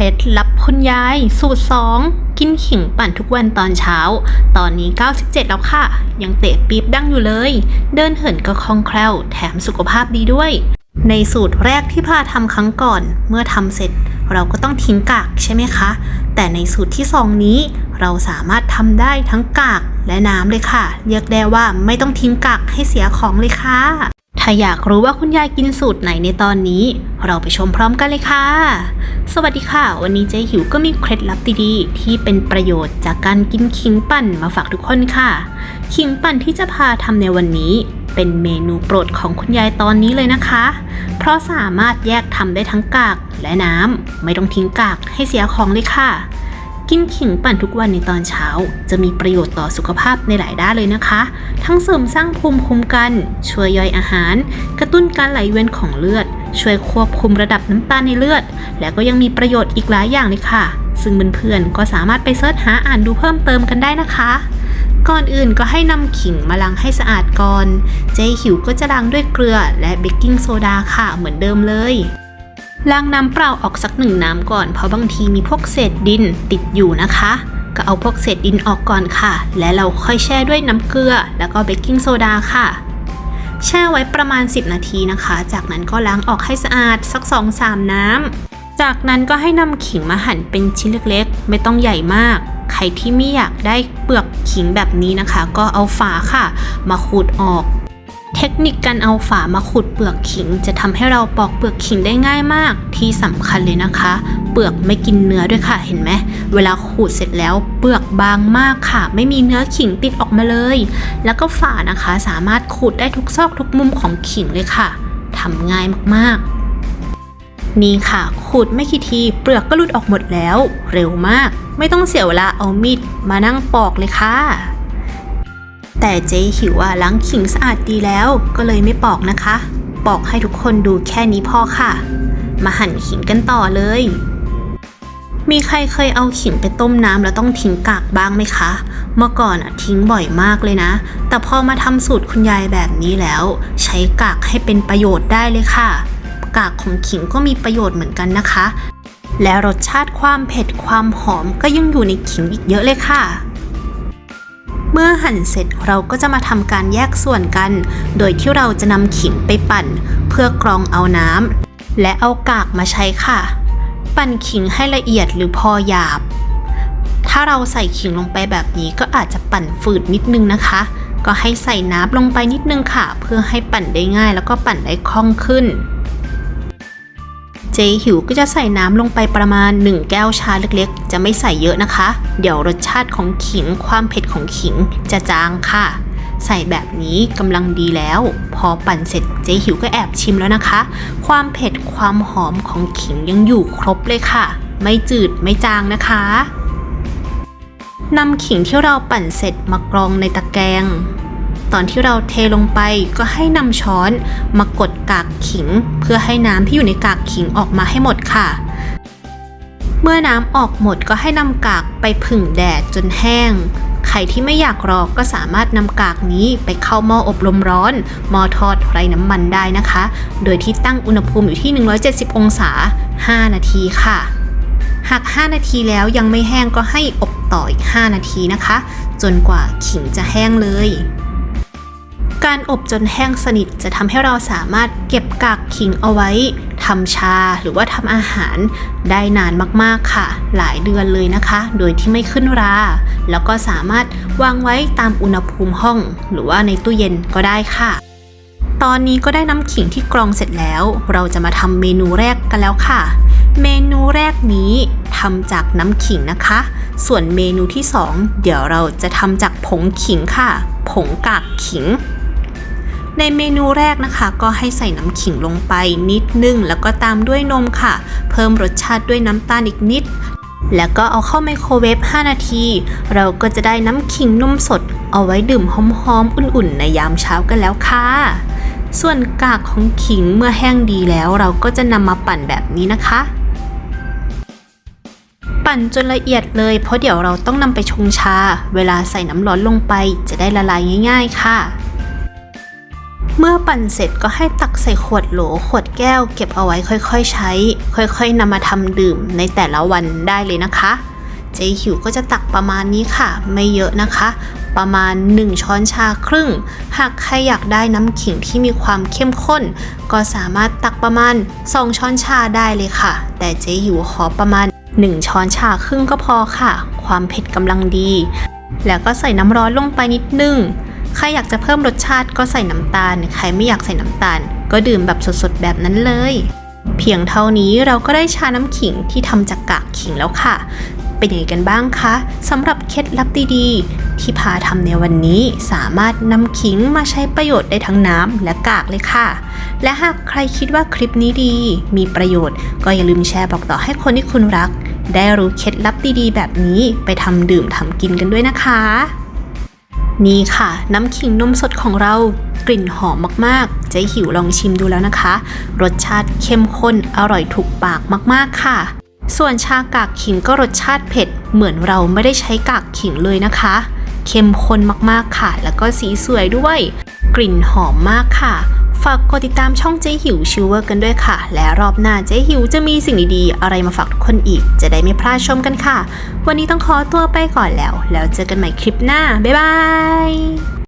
ล็ดลับคุณยาย สูตร 2 กินขิงปั่นทุกวันตอนเช้า ตอนนี้ 97 แล้วค่ะ ยังเตะปี๊บดังอยู่เลย เดินเหินก็คล่องแคล่ว แถมสุขภาพดีด้วย ในสูตรแรกที่พาทำครั้งก่อน เมื่อทำเสร็จ เราก็ต้องทิ้งกากใช่ไหมคะ แต่ในสูตรที่ 2 นี้ เราสามารถทำได้ทั้งกากและน้ำเลยค่ะ เรียกได้ว่าไม่ต้องทิ้งกากให้เสียของเลยค่ะ ถ้าอยากรู้ว่าคุณยายกินสูตรไหนในตอนนี้ เราไปชมพร้อมกันเลยค่ะ สวัสดีค่ะ วันนี้เจ๊หิวก็มีเคล็ดลับดีๆ ที่เป็นประโยชน์จากการกินขิงปั่นมาฝากทุกคนค่ะ ขิงปั่นที่จะพาทำในวันนี้ เป็นเมนูโปรดของคุณยายตอนนี้เลยนะคะ เพราะสามารถแยกทำได้ทั้งกากและน้ำไม่ต้องทิ้งกากให้เสียของเลยค่ะ กินขิงปั่นทุกวันในตอนเช้า จะมีประโยชน์ต่อสุขภาพในหลายด้านเลยนะคะ ทั้งเสริมสร้างภูมิคุ้มกัน ช่วยย่อยอาหาร กระตุ้นการไหลเวียนของเลือด ช่วยควบคุมระดับน้ำตาลในเลือด และก็ยังมีประโยชน์อีกหลายอย่างเลยค่ะ ซึ่งเพื่อนๆก็สามารถไปเสิร์ชหาอ่านดูเพิ่มเติมกันได้นะคะก่อนอื่นก็ให้นำขิงมาล้างให้สะอาดก่อน เจ๊หิวก็จะล้างด้วยเกลือและเบกกิ้งโซดาค่ะเหมือนเดิมเลย ล้างน้ำเปล่าออกสักหนึ่งน้ำก่อน เพราะบางทีมีพวกเศษดินติดอยู่นะคะ ก็เอาพวกเศษดินออกก่อนค่ะ และเราค่อยแช่ด้วยน้ำเกลือ แล้วก็เบกกิ้งโซดาค่ะ แช่ไว้ประมาณ 10 นาทีนะคะ จากนั้นก็ล้างออกให้สะอาดสัก 2-3 น้ำ จากนั้นก็ให้นำขิงมาหั่นเป็นชิ้นเล็กๆ ไม่ต้องใหญ่มาก ใครที่ไม่อยากได้เปลือกขิงแบบนี้นะคะ ก็เอาฝาค่ะ มาขูดออก เทคนิคการเอาฝามาขูดเปลือกขิง จะทำให้เราปอกเปลือกขิงได้ง่ายมาก ที่สำคัญเลยนะคะ เปลือกไม่กินเนื้อด้วยค่ะเห็นไหมเวลาขูดเสร็จแล้วเปลือกบางมากค่ะ ไม่มีเนื้อขิงติดออกมาเลย แล้วก็ฝานะคะสามารถขูดได้ทุกซอกทุกมุมของขิงเลยค่ะทำง่ายมากๆ นี่ค่ะขูดไม่กี่ทีเปลือกก็หลุดออกหมดแล้ว เร็วมาก ไม่ต้องเสียเวลาเอามีดมานั่งปอกเลยค่ะ แต่เจ๊หิวว่าล้างขิงสะอาดดีแล้วก็เลยไม่ปอกนะคะ ปอกให้ทุกคนดูแค่นี้พอค่ะ มาหั่นขิงกันต่อเลย มีใครเคยเอาขิงไปต้มน้ำแล้วต้องทิ้งกากบ้างไหมคะ เมื่อก่อนอะทิ้งบ่อยมากเลยนะ แต่พอมาทำสูตรคุณยายแบบนี้แล้ว ใช้กากให้เป็นประโยชน์ได้เลยค่ะ กากของขิงก็มีประโยชน์เหมือนกันนะคะ และรสชาติความเผ็ดความหอมก็ยังอยู่ในขิงอีกเยอะเลยค่ะ มื่อหั่นเสร็จเราก็จะมาทำการแยกส่วนกัน โดยที่เราจะนำขิงไปปั่น เพื่อกรองเอาน้ำและเอากากมาใช้ค่ะ ปั่นขิงให้ละเอียดหรือพอหยาบ ถ้าเราใส่ขิงลงไปแบบนี้ก็อาจจะปั่นฝืดนิดนึงนะคะ ก็ให้ใส่น้ำลงไปนิดนึงค่ะ เพื่อให้ปั่นได้ง่ายแล้วก็ปั่นได้คล่องขึ้น เจหิวก็จะใส่น้ำลงไปประมาณ 1 แก้วชาเล็กๆ จะไม่ใส่เยอะนะคะ เดี๋ยวรสชาติของขิงความเผ็ดของขิงจะจางค่ะ ใส่แบบนี้กำลังดีแล้ว พอปั่นเสร็จเจหิวก็แอบชิมแล้วนะคะ ความเผ็ดความหอมของขิงยังอยู่ครบเลยค่ะ ไม่จืดไม่จางนะคะนำขิงที่เราปั่นเสร็จมากรองในตะแกรง ตอนที่เราเทลงไปก็ให้นำช้อนมากดกากขิง เพื่อให้น้ำที่อยู่ในกากขิงออกมาให้หมดค่ะ เมื่อน้ำออกหมดก็ให้นำกากไปผึ่งแดดจนแห้ง ใครที่ไม่อยากรอก็สามารถนำกากนี้ไปเข้าหม้ออบลมร้อนหม้อทอดไร้น้ำมันได้นะคะ โดยที่ตั้งอุณหภูมิอยู่ที่ 170 องศา 5 นาทีค่ะหาก 5 นาทีแล้วยังไม่แห้งก็ให้อบต่ออีก 5 นาทีนะคะ จนกว่าขิงจะแห้งเลย การอบจนแห้งสนิทจะทำให้เราสามารถเก็บกากขิงเอาไว้ทำชาหรือว่าทำอาหารได้นานมากๆค่ะ หลายเดือนเลยนะคะ โดยที่ไม่ขึ้นรา แล้วก็สามารถวางไว้ตามอุณหภูมิห้อง หรือว่าในตู้เย็นก็ได้ค่ะ ตอนนี้ก็ได้น้ำขิงที่กรองเสร็จแล้ว เราจะมาทำเมนูแรกกันแล้วค่ะ เมนูแรกนี้ทำจากน้ำขิงนะคะ ส่วนเมนูที่ 2 เดี๋ยวเราจะทำจากผงขิงค่ะ ผงกากขิง ในเมนูแรกนะคะ ก็ให้ใส่น้ำขิงลงไปนิดนึง แล้วก็ตามด้วยนมค่ะ เพิ่มรสชาติด้วยน้ำตาลอีกนิด แล้วก็เอาเข้าไมโครเวฟ 5 นาที เราก็จะได้น้ำขิงนมสด เอาไว้ดื่มหอมๆ อุ่นๆ ในยามเช้ากันแล้วค่ะส่วนกากของขิงเมื่อแห้งดีแล้ว เราก็จะนำมาปั่นแบบนี้นะคะ ปั่นจนละเอียดเลย เพราะเดี๋ยวเราต้องนำไปชงชา เวลาใส่น้ำร้อนลงไปจะได้ละลายง่าย ๆ ค่ะ เมื่อปั่นเสร็จก็ให้ตักใส่ขวดโหลขวดแก้วเก็บเอาไว้ค่อยๆใช้ ค่อยๆนำมาทำดื่มในแต่ละวันได้เลยนะคะ เจ๊หิวก็จะตักประมาณนี้ค่ะ ไม่เยอะนะคะ ประมาณ 1 ช้อนชาครึ่ง หากใครอยากได้น้ำขิงที่มีความเข้มข้น ก็สามารถตักประมาณ 2 ช้อนชาได้เลยค่ะ แต่เจ๊หิวขอประมาณ 1 ช้อนชาครึ่งก็พอค่ะ ความเผ็ดกำลังดี แล้วก็ใส่น้ำร้อนลงไปนิดนึง ใครอยากจะเพิ่มรสชาติก็ใส่น้ำตาล ใครไม่อยากใส่น้ำตาล ก็ดื่มแบบสดๆแบบนั้นเลย เพียงเท่านี้เราก็ได้ชาน้ำขิงที่ทำจากกากขิงแล้วค่ะ เป็นยังไงกันบ้างคะสำหรับเคล็ดลับดีๆ ที่พาทำในวันนี้สามารถนำขิงมาใช้ประโยชน์ได้ทั้งน้ำและกากเลยค่ะ และหากใครคิดว่าคลิปนี้ดี มีประโยชน์ ก็อย่าลืมแชร์บอกต่อให้คนที่คุณรัก ได้รู้เคล็ดลับดีๆ แบบนี้ไปทำดื่มทำกินกันด้วยนะคะ นี่ค่ะ น้ำขิงนมสดของเรากลิ่นหอมมากๆ จะหิวลองชิมดูแล้วนะคะ รสชาติเข้มข้นอร่อยถูกปากมากๆค่ะ ส่วนชากากขิงก็รสชาติเผ็ด เหมือนเราไม่ได้ใช้กากขิงเลยนะคะ เข้มข้นมากๆค่ะ แล้วก็สีสวยด้วย กลิ่นหอมมากค่ะ ฝากกดติดตามช่องเจ๊หิวชิวเวอร์กันด้วยค่ะ และรอบหน้าเจ๊หิวจะมีสิ่งดีๆ อะไรมาฝากทุกคนอีก จะได้ไม่พลาดชมกันค่ะ วันนี้ต้องขอตัวไปก่อนแล้ว แล้วเจอกันใหม่คลิปหน้า บ๊ายบาย